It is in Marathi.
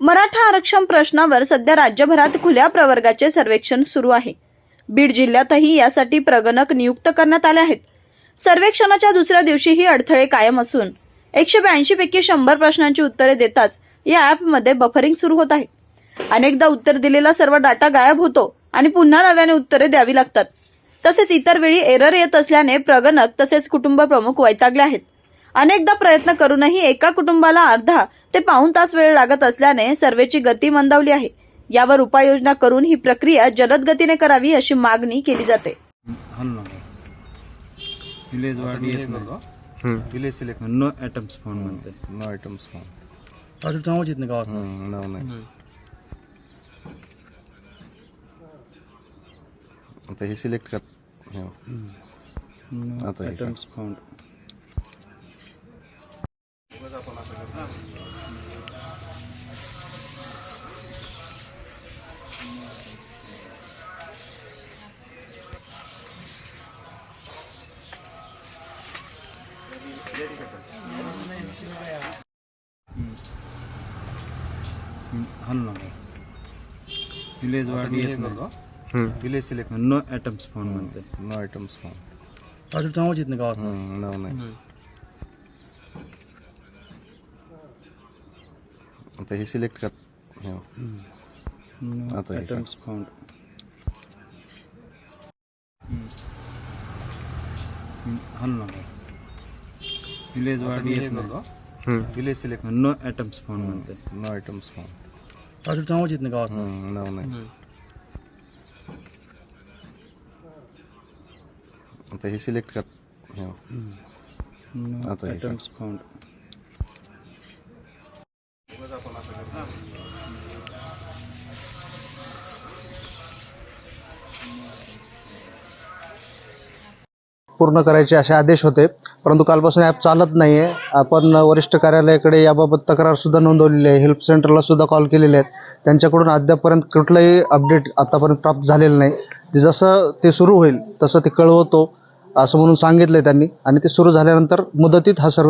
मराठा आरक्षण प्रश्नावर सध्या राज्यभरात खुल्या प्रवर्गाचे सर्वेक्षण सुरू आहे. बीड जिल्ह्यातही यासाठी प्रगणक नियुक्त करण्यात आले आहेत. सर्वेक्षणाच्या दुसऱ्या दिवशीही अडथळे कायम असून एकशे ब्याऐंशी पैकी शंभर प्रश्नांची उत्तरे देताच या ॲपमध्ये बफरिंग सुरू होत आहे. अनेकदा उत्तर दिलेला सर्व डाटा गायब होतो आणि पुन्हा नव्याने उत्तरे द्यावी लागतात. तसेच इतर वेळी एरर येत असल्याने प्रगणक तसेच कुटुंब प्रमुख वैतागले आहेत. अनेकदा प्रयत्न करूनही एका कुटुंबाला अर्धा ते पाऊण तास वेळ लागत असल्याने सर्वेची गती मंदावली आहे. यावर उपाययोजना करून ही प्रक्रिया जलद गतीने करावी अशी मागणी केली जाते. हल ना. विलेज वार्ड येत नाही. Village select no items phone म्हणते. नो आयटम्स फोन अजून नावच येत नाही गावात. नाव नाही. आता हे सिलेक्ट कर. आता हे? ॲटम्स हल ना विलेज वार्ड येत नाही village select no items phone म्हणते. नो आयटम्स फोन अजून नावच येत नाही गावात. नाव नाही. आता हे सिलेक्ट कर. हो. नो आता हे का? ॲटम्स फाउंड हल ना विलेज वार्ड येत नाही. Village select no items phone म्हणते नो आयटम्स फोन अजून नावच येत नाही गावात. नाव नाही आता हे सिलेक्ट कर. हो. नो आता हे का? ॲटम्स फाउंड पूर्ण करायचे असे आदेश होते. परंतु कालपासून ॲप चालत नाही आहे आपण वरिष्ठ कार्यालयाकडे याबाबत तक्रारसुद्धा नोंदवलेली आहे. हेल्प सेंटरला सुद्धा कॉल केलेले आहेत. त्यांच्याकडून अद्यापपर्यंत कुठलंही अपडेट आतापर्यंत प्राप्त झालेलं नाही. ते जसं ते सुरू होईल तसं ते कळवतो असं म्हणून सांगितलं त्यांनी. आणि ते सुरू झाल्यानंतर मुदतीत हा सर्व